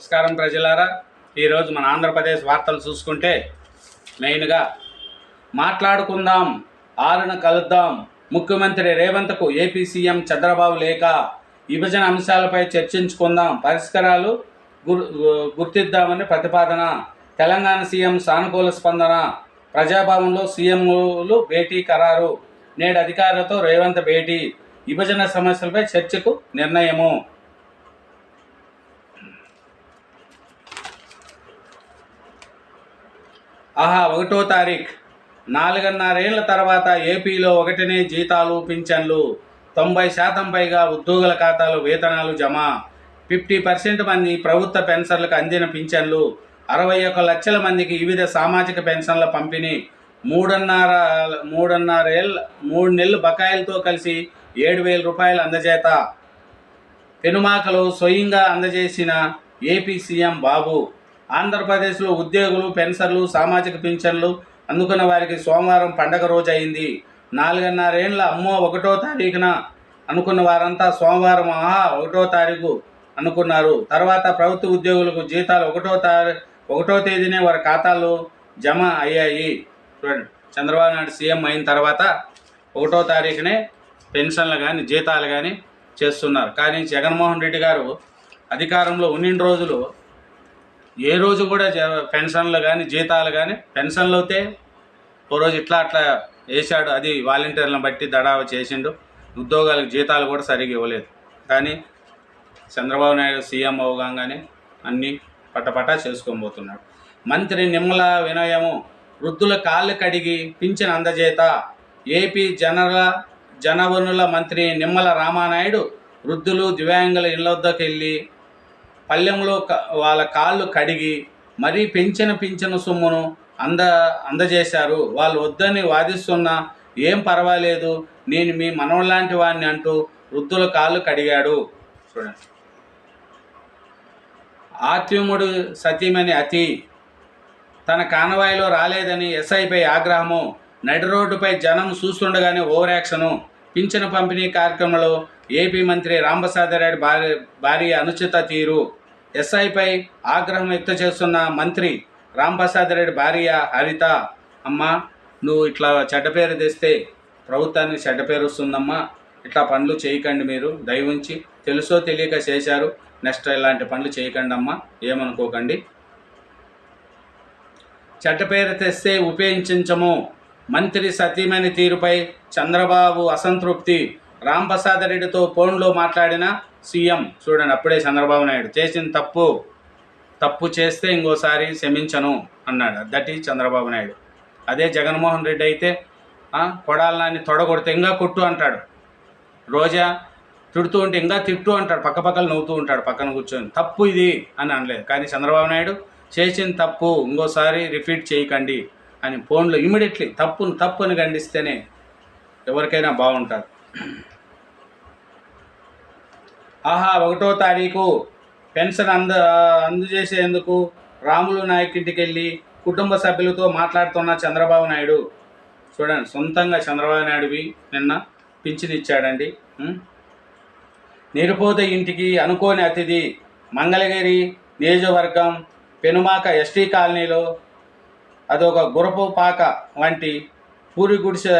నమస్కారం ప్రజలారా. ఈరోజు మన ఆంధ్రప్రదేశ్ వార్తలు చూసుకుంటే మెయిన్గా మాట్లాడుకుందాం ఆరున కలుద్దాం. ముఖ్యమంత్రి రేవంత్కు ఏపీ సీఎం చంద్రబాబు లేఖ విభజన అంశాలపై చర్చించుకుందాం. పరిష్కారాలు గుర్ గుర్తిద్దామని ప్రతిపాదన. తెలంగాణ సీఎం సానుకూల స్పందన. ప్రజాభవన్లో సీఎంలు భేటీ ఖరారు నేడు అధికారులతో రేవంత్ భేటీ. విభజన సమస్యలపై చర్చకు నిర్ణయము. ఆహా ఒకటో తారీఖు. నాలుగున్నరేళ్ళ తర్వాత ఏపీలో ఒకటినే జీతాలు పింఛన్లు. తొంభై శాతం పైగా ఉద్యోగుల ఖాతాలు వేతనాలు జమ. ఫిఫ్టీ పర్సెంట్ మంది ప్రభుత్వ పెన్షన్లకు అందిన పింఛన్లు. అరవై ఒక్క లక్షల మందికి వివిధ సామాజిక పెన్షన్ల పంపిణీ. మూడున్నర మూడున్నరేళ్ళ మూడు నెలలు బకాయిలతో కలిసి ఏడు వేల రూపాయలు అందజేత. పెనుమాకలు స్వయంగా అందజేసిన ఏపీ సీఎం బాబు. ఆంధ్రప్రదేశ్లో ఉద్యోగులు పెన్షన్లు సామాజిక పింఛన్లు అందుకున్న వారికి సోమవారం పండగ రోజు అయింది నాలుగున్నరేండ్ల అమ్మో ఒకటో తారీఖున అనుకున్న వారంతా సోమవారం ఆహా ఒకటో తారీఖు అనుకున్నారు. తర్వాత ప్రభుత్వ ఉద్యోగులకు జీతాలు ఒకటో తారీ ఒకటో తేదీనే వారి ఖాతాలో జమ అయ్యాయి. చూడండి చంద్రబాబు నాయుడు సీఎం అయిన తర్వాత ఒకటో తారీఖునే పెన్షన్లు కానీ జీతాలు కానీ చేస్తున్నారు. కానీ జగన్మోహన్ రెడ్డి గారు అధికారంలో ఉన్నిన్ని రోజులు ఏ రోజు కూడా పెన్షన్లు కానీ జీతాలు కానీ పెన్షన్లు అవుతే ఓ రోజు ఇట్లా అట్లా వేసాడు అది వాలంటీర్లను బట్టి దడావ చేసిండు. ఉద్యోగాలకు జీతాలు కూడా సరిగ్గా ఇవ్వలేదు. కానీ చంద్రబాబు నాయుడు సీఎం అవగానే అన్నీ పట్టపట్టా చేసుకోబోతున్నాడు మంత్రి నిమ్మల వినయము వృద్ధుల కాళ్ళు కడిగి పింఛన్ అందజేత. ఏపీ జనరల జనవనుల మంత్రి నిమ్మల రామానాయుడు వృద్ధులు దివ్యాంగుల ఇళ్ళ వద్దకు వెళ్ళి పల్లెంలో వాళ్ళ కాళ్ళు కడిగి మరీ పెంచిన పింఛన సొమ్మును అంద అందజేశారు. వాళ్ళు వద్దని వాదిస్తున్నా ఏం పర్వాలేదు. నేను మీ మనవలాంటి వాడిని అంటూ వృద్ధుల కాళ్ళు కడిగాడు. చూడండి. ఆత్మీయుడు సతీమణి అతి. తన కానవాయిలో రాలేదని ఎస్ఐపై ఆగ్రహము. నడి రోడ్డుపై జనం చూస్తుండగానే ఓవర్ యాక్షను పింఛన పంపిణీ కార్యక్రమంలో ఏపీ మంత్రి రాంప్రసాదరాయుడు భార్య భార్య అనుచిత తీరు. ఎస్ఐపై ఆగ్రహం వ్యక్తం చేస్తున్న మంత్రి రాంప్రసాదరెడ్డి భార్య హరిత అమ్మ నువ్వు ఇట్లా చెడ్డ పేరు తెస్తే ప్రభుత్వానికి చెడ్డ పేరు వస్తుందమ్మా. ఇట్లా పనులు చేయకండి మీరు. దయవుంచి తెలుసో తెలియక చేశారు. నెక్స్ట్ ఇలాంటి పనులు చేయకండి అమ్మా. ఏమనుకోకండి. చెడ్డ పేరు తెస్తే ఉపేక్షించము మంత్రి సతీమణి తీరుపై చంద్రబాబు అసంతృప్తి. రాంప్రసాద్ రెడ్డితో ఫోన్లో మాట్లాడిన సీఎం చూడండి అప్పుడే చంద్రబాబు నాయుడు. చేసిన తప్పు తప్పు చేస్తే ఇంకోసారి క్షమించను అన్నాడు. That is Chandrababu Naidu. అదే జగన్మోహన్ రెడ్డి అయితే ఆ, కొడాలని తొడగొడితే ఇంకా కొట్టు అంటాడు. రోజా తిడుతూ ఉంటే ఇంకా తిట్టు అంటాడు. పక్క పక్కన నవ్వుతూ ఉంటాడు పక్కన కూర్చొని. తప్పు ఇది అని అనలేదు. కానీ చంద్రబాబు నాయుడు చేసిన తప్పు ఇంకోసారి రిపీట్ చేయకండి అని ఫోన్లో ఇమీడియట్లీ తప్పును తప్పుని ఖండిస్తేనే ఎవరికైనా బాగుంటుంది ఆహా ఒకటో తారీఖు. పెన్షన్ అంద అందజేసేందుకు రాములు నాయక్ ఇంటికి వెళ్ళి కుటుంబ సభ్యులతో మాట్లాడుతున్న చంద్రబాబు నాయుడు. చూడండి సొంతంగా చంద్రబాబు నాయుడువి నిన్న పింఛనిచ్చాడండి. నిరుపోత ఇంటికి అనుకోని అతిథి మంగళగిరి నియోజకవర్గం పెనుమాక ఎస్టీ కాలనీలో అదొక గురపు పాక వంటి పూరి గుడిసె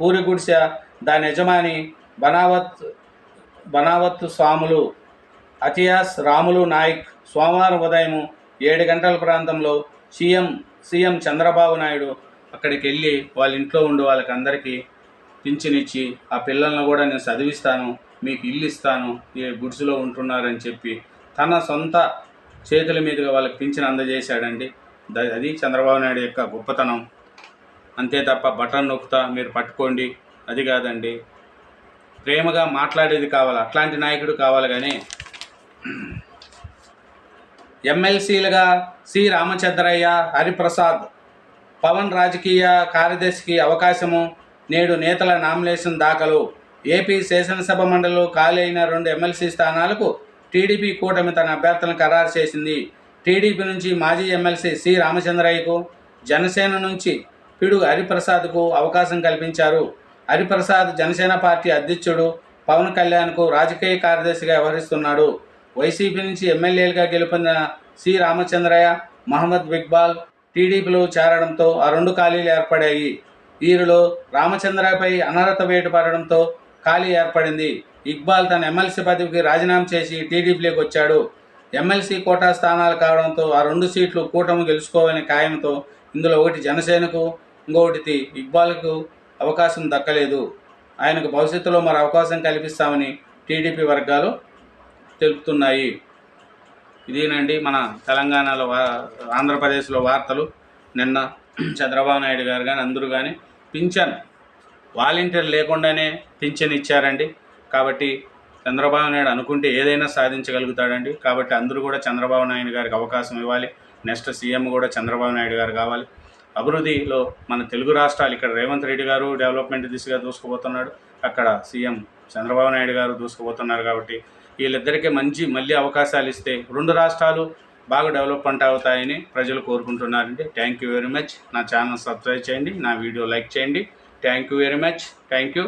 పూరి గుడిసె దాని యజమాని బనావత్ బనావత్ స్వాములు అతియాస్ రాములు నాయక్ సోమవారం ఉదయం ఏడు గంటల ప్రాంతంలో సీఎం సీఎం చంద్రబాబు నాయుడు అక్కడికి వెళ్ళి వాళ్ళ ఇంట్లో ఉండి వాళ్ళకి అందరికీ పింఛనిచ్చి ఆ పిల్లలను కూడా నేను చదివిస్తాను మీకు ఇల్లు ఇస్తాను ఈ గుడ్స్లో ఉంటున్నారని చెప్పి తన సొంత చేతుల మీదుగా వాళ్ళకి పింఛన్ అందజేశాడండి. అది చంద్రబాబు నాయుడు యొక్క గొప్పతనం. అంతే తప్ప బటన్ నొక్కుతా మీరు పట్టుకోండి. అది కాదండి. ప్రేమగా మాట్లాడేది కావాలి అట్లాంటి నాయకుడు కావాలి కానీ ఎమ్మెల్సీలుగా సి. రామచంద్రయ్య హరిప్రసాద్ పవన్ రాజకీయ కార్యదర్శికి అవకాశము నేడు నేతల నామినేషన్ దాఖలు. ఏపీ శాసనసభ మండలిలో ఖాళీ అయిన రెండు ఎమ్మెల్సీ స్థానాలకు టీడీపీ కూటమి తన అభ్యర్థులను ఖరారు చేసింది. టీడీపీ నుంచి మాజీ ఎమ్మెల్సీ సి. రామచంద్రయ్యకు జనసేన నుంచి పిడుగు హరిప్రసాద్కు అవకాశం కల్పించారు. హరిప్రసాద్ జనసేన పార్టీ అధ్యక్షుడు పవన్ కళ్యాణ్కు రాజకీయ కార్యదర్శిగా వ్యవహరిస్తున్నాడు. వైసీపీ నుంచి ఎమ్మెల్యేలుగా గెలుపొందిన సి. రామచంద్రయ్య మహమ్మద్ బిక్బాల్ టీడీపీలో చేరడంతో ఆ రెండు ఖాళీలు ఏర్పడాయి. వీరిలో రామచంద్రపై అనర్హత వేటు పడడంతో ఖాళీ ఏర్పడింది. ఇక్బాల్ తన ఎమ్మెల్సీ పదవికి రాజీనామా చేసి టీడీపీలోకి వచ్చాడు. ఎమ్మెల్సీ కోటా స్థానాలు కావడంతో ఆ రెండు సీట్లు కూటమి గెలుచుకోవాలని ఖాయంతో ఇందులో ఒకటి జనసేనకు ఇంకొకటి ఇక్బాల్కు అవకాశం దక్కలేదు. ఆయనకు భవిష్యత్తులో మరి అవకాశం కల్పిస్తామని టీడీపీ వర్గాలు తెలుపుతున్నాయి. ఇదేనండి మన తెలంగాణలో వా ఆంధ్రప్రదేశ్లో వార్తలు. నిన్న చంద్రబాబు నాయుడు గారు కానీ అందరూ కానీ పింఛన్ వాలంటీర్ లేకుండానే పింఛన్ ఇచ్చారండి. కాబట్టి చంద్రబాబు నాయుడు అనుకుంటే ఏదైనా సాధించగలుగుతాడండి. కాబట్టి అందరూ కూడా చంద్రబాబు నాయుడు గారికి అవకాశం ఇవ్వాలి. నెక్స్ట్ సీఎం కూడా చంద్రబాబు నాయుడు గారు కావాలి. అభివృద్ధిలో మన తెలుగు రాష్ట్రాలు ఇక్కడ రేవంత్ రెడ్డి గారు డెవలప్మెంట్ దిశగా దూసుకుపోతున్నాడు. అక్కడ సీఎం చంద్రబాబు నాయుడు గారు దూసుకుపోతున్నారు కాబట్టి వీళ్ళిద్దరికీ మంచి మళ్ళీ అవకాశాలు ఇస్తే రెండు రాష్ట్రాలు బాగా డెవలప్మెంట్ అవుతాయని ప్రజలు కోరుకుంటున్నారండి. Thank you very much. నా ఛానల్ సబ్స్క్రైబ్ చేయండి నా వీడియో లైక్ చేయండి. Thank you very much. Thank you.